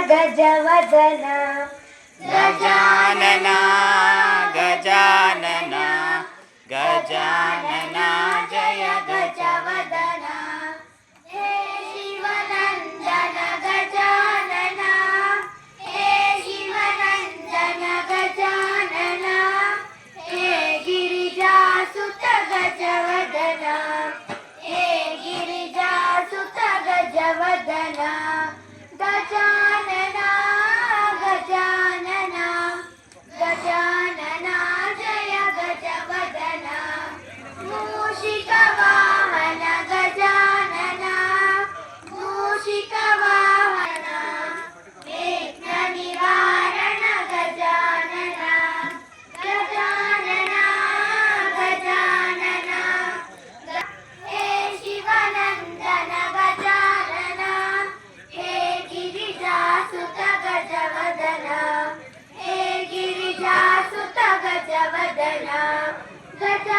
गजवदना। गजानना गजानना गजानना जय गजवदना। हे गजानना हे गजानना। हे गिरिजासुत गजवदना हे गिरिजासुत गजवदना। Let's